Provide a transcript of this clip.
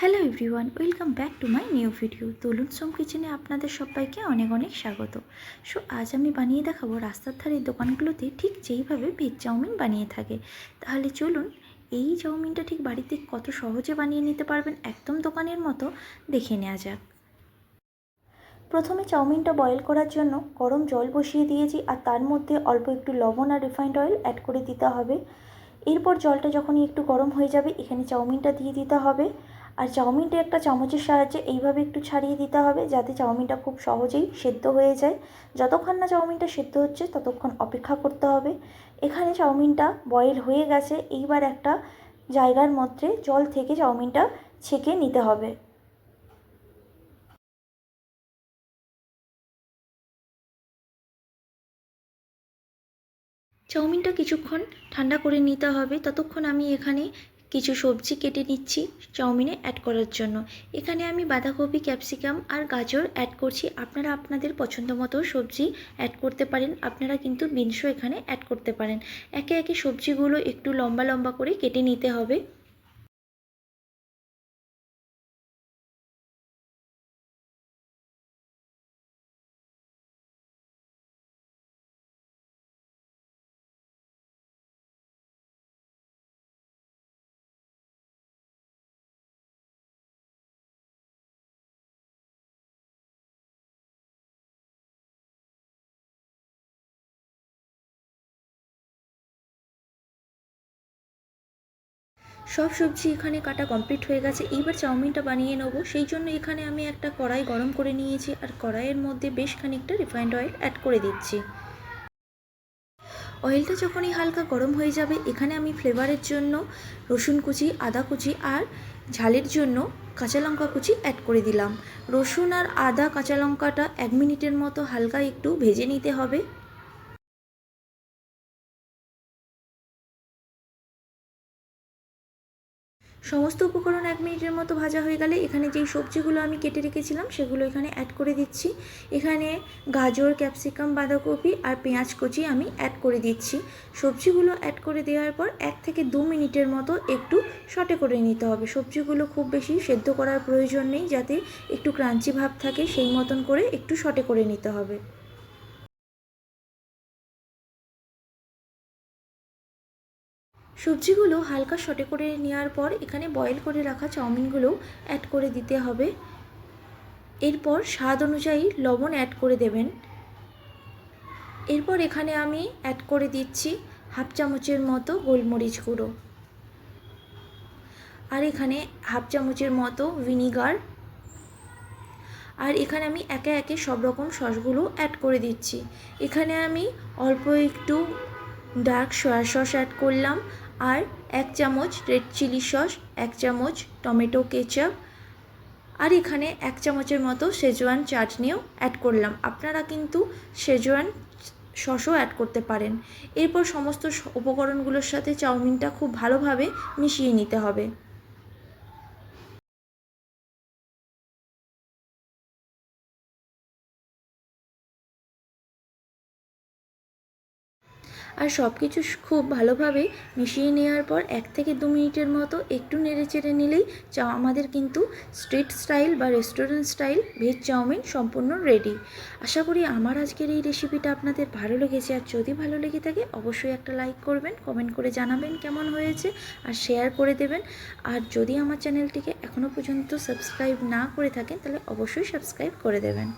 Hello everyone welcome back to my new video তলুন সোম কিচেনে আপনাদের সবাইকে অনেক অনেক স্বাগত। সো আজ আমি বানিয়ে দেখাবো রাস্তার ধারের দোকানগুলোতে ঠিক যেইভাবে ভেজ চাউমিন বানিয়ে থাকে। তাহলে চলুন, এই চাউমিনটা ঠিক বাড়িতে কত সহজে বানিয়ে নিতে পারবেন একদম দোকানের মতো দেখে নেওয়া যাক। প্রথমে চাউমিনটা বয়েল করার জন্য গরম জল বসিয়ে দিয়েছি আর তার মধ্যে অল্প একটু লবণ আর রিফাইন্ড অয়েল অ্যাড করে দিতে হবে। এরপর জলটা যখনই একটু গরম হয়ে যাবে, এখানে চাউমিনটা দিয়ে দিতে হবে। আর চাউমিনটা একটা চামচের সাহায্যে এইভাবে একটু ছাড়িয়ে দিতে হবে যাতে চাউমিনটা খুব সহজেই সেদ্ধ হয়ে যায়। যতক্ষণ না চাউমিনটা সেদ্ধ হচ্ছে, ততক্ষণ অপেক্ষা করতে হবে। এখানে চাউমিনটা বয়েল হয়ে গেছে। এইবার একটা জায়গার মধ্যে জল থেকে চাউমিনটা ছেঁকে নিতে হবে। চাউমিনটা কিছুক্ষণ ঠান্ডা করে নিতে হবে। ততক্ষণ আমি এখানে কিছু সবজি কেটে নিচ্ছি চাউমিনে অ্যাড করার জন্য। এখানে আমি বাঁধাকপি ক্যাপসিকাম আর গাজর অ্যাড করছি। আপনারা আপনাদের পছন্দ মতো সবজি অ্যাড করতে পারেন। আপনারা কিন্তু বিনসও এখানে অ্যাড করতে পারেন। একে একে সবজিগুলো একটু লম্বা লম্বা করে কেটে নিতে হবে। সব সবজি এখানে কাটা কমপ্লিট হয়ে গেছে। এইবার চাউমিনটা বানিয়ে নেব। সেই জন্য এখানে আমি একটা কড়াই গরম করে নিয়েছি আর কড়াইয়ের মধ্যে বেশ খানিকটা রিফাইন্ড অয়েল অ্যাড করে দিচ্ছি। অয়েলটা যখনই হালকা গরম হয়ে যাবে, এখানে আমি ফ্লেভারের জন্য রসুন কুচি, আদা কুচি আর ঝালের জন্য কাঁচা লঙ্কা কুচি অ্যাড করে দিলাম। রসুন আর আদা কাঁচা লঙ্কাটা এক মিনিটের মতো হালকা একটু ভেজে নিতে হবে। সমস্ত উপকরণ এক মিনিটের মতো ভাজা হয়ে গেলে এখানে যেই সবজিগুলো আমি কেটে রেখেছিলাম সেগুলো এখানে অ্যাড করে দিচ্ছি। এখানে গাজর ক্যাপসিকাম বাঁধাকপি আর পেঁয়াজ কুচি আমি অ্যাড করে দিচ্ছি। সবজিগুলো অ্যাড করে দেওয়ার পর এক থেকে দু মিনিটের মতো একটু শটে করে নিতে হবে। সবজিগুলো খুব বেশি সেদ্ধ করার প্রয়োজন নেই, যাতে একটু ক্রাঞ্চি ভাব থাকে সেই মতন করে একটু শটে করে নিতে হবে। সবজিগুলো হালকা শটে করে নেওয়ার পর এখানে বয়েল করে রাখা চাউমিনগুলো অ্যাড করে দিতে হবে। এরপর স্বাদ অনুযায়ী লবণ অ্যাড করে দেবেন। এরপর এখানে আমি অ্যাড করে দিচ্ছি হাফ চামচের মতো গোলমরিচ গুঁড়ো। আর এখানে হাফ চামচের মতো ভিনিগার। আর এখানে আমি একে একে সব রকম সসগুলো অ্যাড করে দিচ্ছি। এখানে আমি অল্প একটু ডার্ক সয়া সস অ্যাড করলাম। আর এক চামচ রেড চিলি সস, এক চামচ টমেটো কেচাপ, আর এখানে এক চামচের মতো সেজোয়ান চাটনিও অ্যাড করলাম। আপনারা কিন্তু সেজোয়ান সসও অ্যাড করতে পারেন। এরপর সমস্ত উপকরণগুলোর সাথে চাউমিনটা খুব ভালোভাবে মিশিয়ে নিতে হবে। আর সব কিছু খুব ভালোভাবে মিশিয়ে নেওয়ার পর এক থেকে দু মিনিটের মতো একটু নেড়ে চেড়ে নিলেই চা আমাদের কিন্তু স্ট্রিট স্টাইল বা রেস্টুরেন্ট স্টাইল ভেজ চাউমিন সম্পূর্ণ রেডি। আশা করি আমার আজকের এই রেসিপিটা আপনাদের ভালো লেগেছে। আর যদি ভালো লেগে থাকে, অবশ্যই একটা লাইক করবেন, কমেন্ট করে জানাবেন কেমন হয়েছে আর শেয়ার করে দেবেন। আর যদি আমার চ্যানেলটিকে এখনও পর্যন্ত সাবস্ক্রাইব না করে থাকেন, তাহলে অবশ্যই সাবস্ক্রাইব করে দেবেন।